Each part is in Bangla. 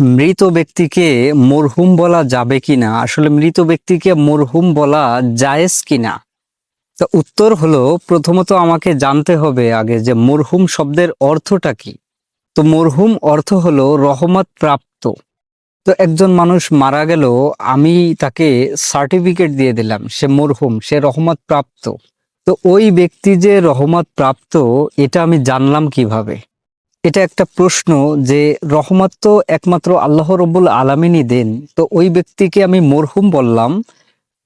মৃত ব্যক্তিকে মরহুম বলা যাবে কিনা? আসলে মৃত ব্যক্তিকে মরহুম বলা জায়েজ কিনা? তো উত্তর হলো, প্রথমত আমাকে জানতে হবে আগে যে মরহুম শব্দের অর্থটা কি। তো মরহুম অর্থ হলো রহমত প্রাপ্ত। তো একজন মানুষ মারা গেল, আমি তাকে সার্টিফিকেট দিয়ে দিলাম, সে মরহুম, সে রহমত প্রাপ্ত। তো ওই ব্যক্তি যে রহমত প্রাপ্ত, এটা আমি জানলাম কীভাবে? এটা একটা প্রশ্ন যে রহমত তো একমাত্র আল্লাহ রব্বুল আলামিনই দেন। তো ওই ব্যক্তিকে আমি মরহুম বললাম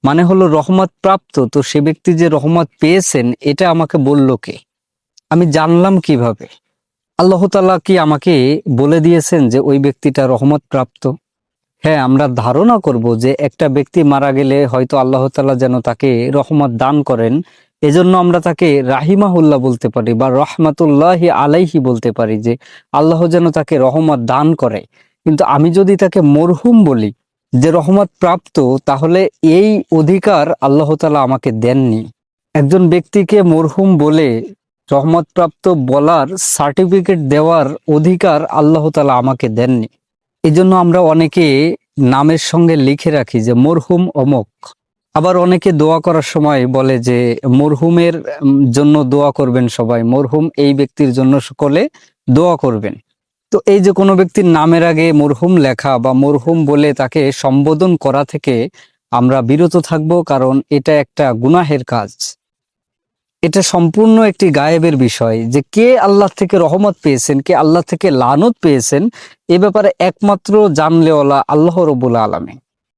মানে হলো রহমত প্রাপ্ত, তো সে ব্যক্তি যে রহমত পেয়েছেন, এটা আমাকে বলল কে? আমি জানলাম কীভাবে? আল্লাহ তাআলা কি আমাকে বলে দিয়েছেন যে ওই ব্যক্তিটা রহমত প্রাপ্ত? হ্যাঁ আমরা ধারণা করব যে একটা ব্যক্তি মারা গেলে হয়তো আল্লাহ তাআলা যেন তাকে রহমত দান করেন। এজন্য আমরা তাকে রাহিমাহুল্লাহ বলতে পারি বা রহমাতুল্লাহ আলাইহি বলতে পারি যে আল্লাহ যেন তাকে রহমত দান করে। কিন্তু আমি যদি তাকে মরহুম বলি, যে রহমত প্রাপ্ত, তাহলে এই অধিকার আল্লাহ তালা আমাকে দেননি। একজন ব্যক্তিকে মরহুম বলে রহমত প্রাপ্ত বলার সার্টিফিকেট দেওয়ার অধিকার আল্লাহ তালা আমাকে দেননি। এজন্য আমরা অনেকে নামের সঙ্গে লিখে রাখি যে মরহুম অমক। আবার অনেকে দোয়া করার সময় বলে যে, মরহুমের জন্য দোয়া করবেন সবাই। মরহুম এই ব্যক্তির জন্য সকলে দোয়া করবেন। তো এই যে কোনো ব্যক্তির নামের আগে মরহুম লেখা বা মরহুম বলে তাকে সম্বোধন করা থেকে আমরা বিরত থাকব, কারণ এটা একটা গুনাহের কাজ। এটা সম্পূর্ণ একটি গায়েবের বিষয় যে, কে আল্লাহ থেকে রহমত পেয়েছেন, কে আল্লাহ থেকে লানত পেয়েছেন, এ ব্যাপারে একমাত্র জানলেওয়ালা আল্লাহ রবুল আলমী